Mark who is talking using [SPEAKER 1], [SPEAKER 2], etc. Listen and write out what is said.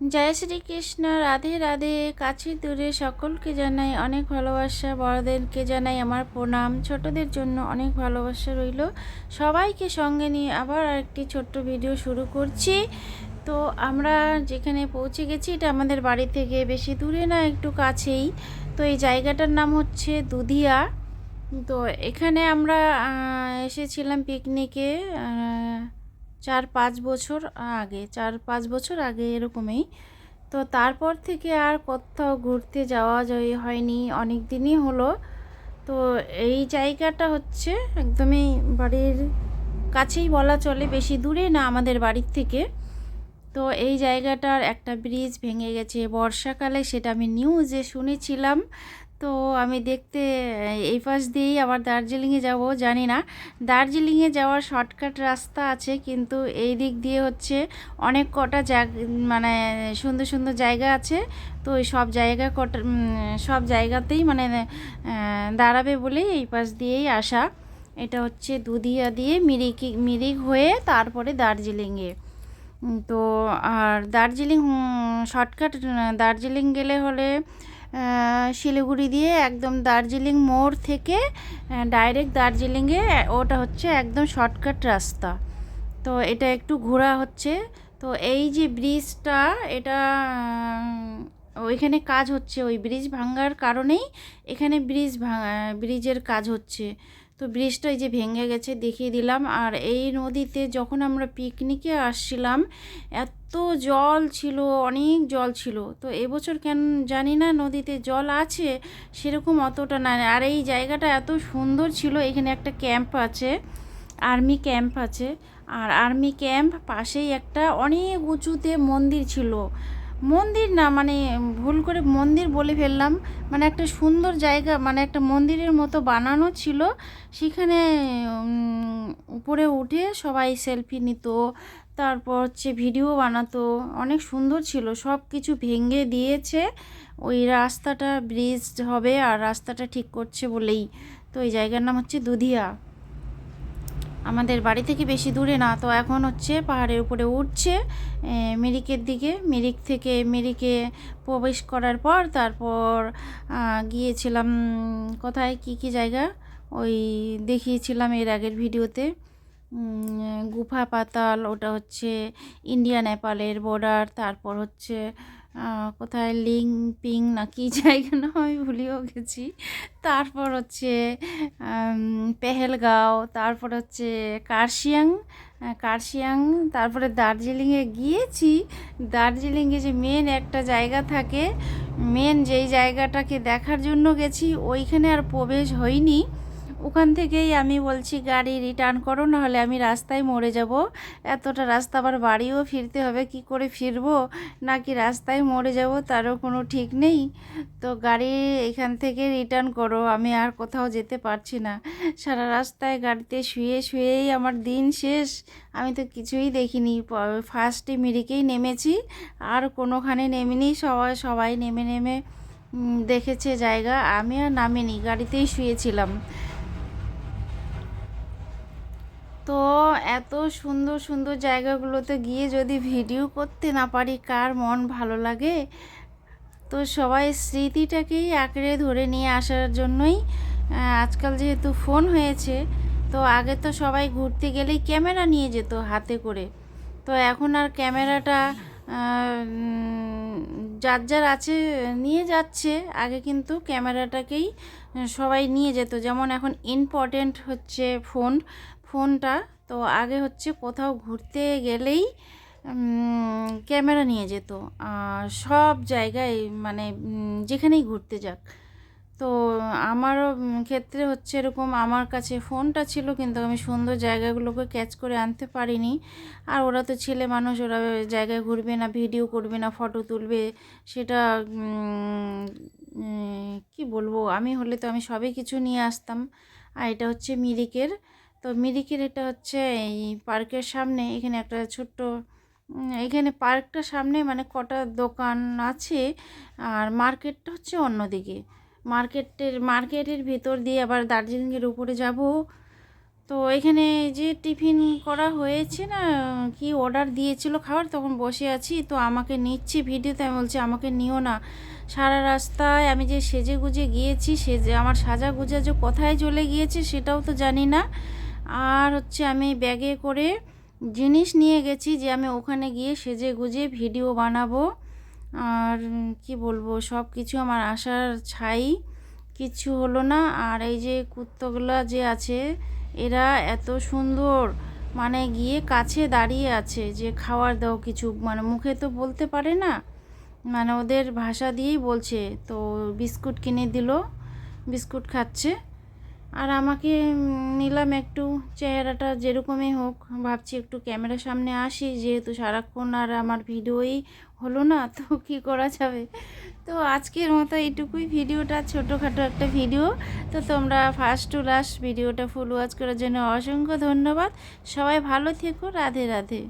[SPEAKER 1] জয় শ্রীকৃষ্ণ, রাধে রাধে। কাছে দূরে সকলকে জানাই অনেক ভালোবাসা। বড়দেরকে জানাই আমার প্রণাম। ছোটদের জন্য অনেক ভালোবাসা রইল। সবাইকে সঙ্গে নিয়ে আবার আরেকটি ছোট্ট ভিডিও শুরু করছি। তো আমরা যেখানে পৌঁছে গেছি, এটা আমাদের বাড়ি থেকে বেশি দূরে না, একটু কাছেই। তো এই জায়গাটার নাম হচ্ছে দুধিয়া। তো এখানে আমরা এসেছিলাম পিকনিকে চার পাঁচ বছর আগে, চার পাঁচ বছর আগে এরকমই। তো তারপর থেকে আর কোথাও ঘুরতে যাওয়া যায় হয়নি, অনেক দিনই হলো। তো এই জায়গাটা হচ্ছে একদমই বাড়ির কাছেই বলা চলে, বেশি দূরে না আমাদের বাড়ির থেকে। তো এই জায়গাটার একটা ব্রিজ ভেঙে গেছে। বর্ষাকালে সেটা আমি নিউজে শুনেছিলাম তো আমি দেখতে এই পাশ দিয়েই আবার দার্জিলিংয়ে যাব, জানি না। দার্জিলিংয়ে যাওয়ার শর্টকাট রাস্তা আছে, কিন্তু এই দিক দিয়ে হচ্ছে অনেক কটা মানে সুন্দর সুন্দর জায়গা আছে। তো ওই সব জায়গা কটা সব জায়গাতেই মানে দাঁড়াবে বলেই এই পাশ দিয়েই আসা। এটা হচ্ছে দুধিয়া দিয়ে মিরিকি, মিরিক হয়ে তারপরে দার্জিলিংয়ে। তো আর দার্জিলিং শর্টকাট দার্জিলিং গেলে হলে শিলিগুড়ি দিয়ে একদম দার্জিলিং মোড় থেকে ডাইরেক্ট দার্জিলিংয়ে ওটা হচ্ছে একদম শর্টকাট রাস্তা। তো এটা একটু ঘোরা হচ্ছে। তো এই যে ব্রিজটা এটা ওইখানে কাজ হচ্ছে। ওই ব্রিজ ভাঙ্গার কারণেই এখানে ব্রিজ ভাঙা ব্রিজের কাজ হচ্ছে। তো ব্রিজটা এই যে ভেঙে গেছে দেখিয়ে দিলাম। আর এই নদীতে যখন আমরা পিকনিকে আসছিলাম, এত জল ছিল, অনেক জল ছিল। তো এবছর কেন জানি না নদীতে জল আছে, সেরকম অতটা না আর এই জায়গাটা এত সুন্দর ছিল, এখানে একটা ক্যাম্প আছে, আর্মি ক্যাম্প আছে। আর আর্মি ক্যাম্প পাশেই একটা অনেক উঁচুতে মন্দির ছিল। মন্দির না মানে ভুল করে মন্দির বলে ফেললাম। মানে একটা সুন্দর জায়গা মানে একটা মন্দিরের মতো বানানো ছিল। সেখানে উপরে উঠে সবাই সেলফি নিত, তারপর হচ্ছে ভিডিও বানাতো। অনেক সুন্দর ছিল সব কিছু ভেঙে দিয়েছে। ওই রাস্তাটা ব্রিজ হবে আর রাস্তাটা ঠিক করছে বলেই। তো এই জায়গার নাম হচ্ছে দুধিয়া। আমাদের বাড়ি থেকে বেশি দূরে না, তো এখন হচ্ছে পাহাড়ের উপরে উঠছে মিরিকের দিকে। মিরিক থেকে মিরিকে প্রবেশ করার পর তারপর গিয়েছিলাম, কোথায়, কি কি জায়গা? ওই দেখিয়েছিলাম এর আগের ভিডিওতে। গুফা পাতাল, ওটা হচ্ছে ইন্ডিয়া নেপালের বর্ডার তারপর হচ্ছে কোথায় লিং পিং না কি জায়গা না আমি ভুলেও গেছি। তারপর হচ্ছে পেহেলগাঁও, তারপর হচ্ছে কার্শিয়াং কার্শিয়াং, তারপরে দার্জিলিংয়ে গিয়েছি। দার্জিলিংয়ে যে মেন একটা জায়গা থাকে মেন যেই জায়গাটাকে দেখার জন্য গেছি, ওইখানে আর প্রবেশ হয়নি। ওখান থেকেই আমি বলছি, গাড়ি রিটার্ন করো, নাহলে আমি রাস্তায় মরে যাব। এতটা রাস্তা আবার বাড়িও ফিরতে হবে, কি করে ফিরবো? নাকি রাস্তায় মরে যাব, তারও কোনো ঠিক নেই। তো গাড়ি এখান থেকে রিটার্ন করো, আমি আর কোথাও যেতে পারছি না। সারা রাস্তায় গাড়িতে শুয়ে শুয়েই আমার দিন শেষ। আমি তো কিছুই দেখিনি। ফার্স্টে মিরিকেই নেমেছি, আর কোনোখানে নেমেনি। সবাই সবাই নেমে নেমে দেখেছে জায়গা। আমি আর নামিনি, গাড়িতেই শুয়েছিলাম। তো এত সুন্দর সুন্দর জায়গাগুলোতে গিয়ে যদি ভিডিও করতে না পারি, কার মন ভালো লাগে? তো সবাই স্মৃতিটাকেই আঁকড়ে ধরে নিয়ে আসার জন্যই আজকাল যেহেতু ফোন হয়েছে, তো আগে তো সবাই ঘুরতে গেলেই ক্যামেরা নিয়ে যেত হাতে করে। তো এখন আর ক্যামেরাটা যার যার আছে নিয়ে যাচ্ছে, আগে কিন্তু ক্যামেরাটাকেই সবাই নিয়ে যেত। যেমন এখন ইম্পর্টেন্ট হচ্ছে ফোন ফোনটা। তো আগে হচ্ছে কোথাও ঘুরতে গেলেই ক্যামেরা নিয়ে যেত। সব জায়গায় মানে যেখানেই ঘুরতে যাক। তো আমারও ক্ষেত্রে হচ্ছে এরকম আমার কাছে ফোনটা ছিল, কিন্তু আমি সুন্দর জায়গাগুলোকে ক্যাচ করে আনতে পারিনি। আর ওরা তো ছেলে মানুষ, ওরা জায়গায় ঘুরবে না ভিডিও করবে না ফটো তুলবে। সেটা কি বলব? আমি হলে তো আমি সবই কিছু নিয়ে আসতাম। আর এটা হচ্ছে মিরিকের তো মিরিকের এটা হচ্ছে এই পার্কের সামনে, এখানে একটা ছোট্ট এখানে পার্কটার সামনে মানে কটা দোকান আছে, আর মার্কেটটা হচ্ছে অন্যদিকে। মার্কেটের মার্কেটের ভেতর দিয়ে আবার দার্জিলিংয়ের উপরে যাব। তো এখানে যে টিফিন করা হয়েছে না, কি অর্ডার দিয়েছিল খাবার, তখন বসে আছি। তো আমাকে নিচ্ছে ভিডিওতে আমি বলছি আমাকে নিও না। সারা রাস্তায় আমি যে সেজে গুজে গিয়েছি, সেজে, আমার সাজা গুজা যে কোথায় চলে গিয়েছে, সেটাও তো জানি না। আর হচ্ছে আমি ব্যাগে করে জিনিস নিয়ে গেছি যে আমি ওখানে গিয়ে সেজে গুজে ভিডিও বানাবো। আর কি বলব, সব কিছু আমার আশার ছাই কিচ্ছু হলো না। আর এই যে কুত্তগুলা যে আছে, এরা এত সুন্দর মানে গিয়ে কাছে দাঁড়িয়ে আছে যে খাবার দাও কিছু মানে মুখে তো বলতে পারে না মানে ওদের ভাষা দিয়েই বলছে, তো বিস্কুট কিনে দিল, বিস্কুট খাচ্ছে। আর আমাকে নিলাম একটু চেহারাটা যেরকমই হোক। ভাবছি একটু ক্যামেরার সামনে আসি, যেহেতু সারাক্ষণ আর আমার ভিডিওই হলো না, তো কি করা যাবে? তো আজকের মতো এইটুকুই ভিডিওটা, ছোটোখাটো একটা ভিডিও। তো তোমরা ফার্স্ট টু লাস্ট ভিডিওটা ফুল ওয়াচ করার জন্য অসংখ্য ধন্যবাদ। সবাই ভালো থেকো, রাধে রাধে।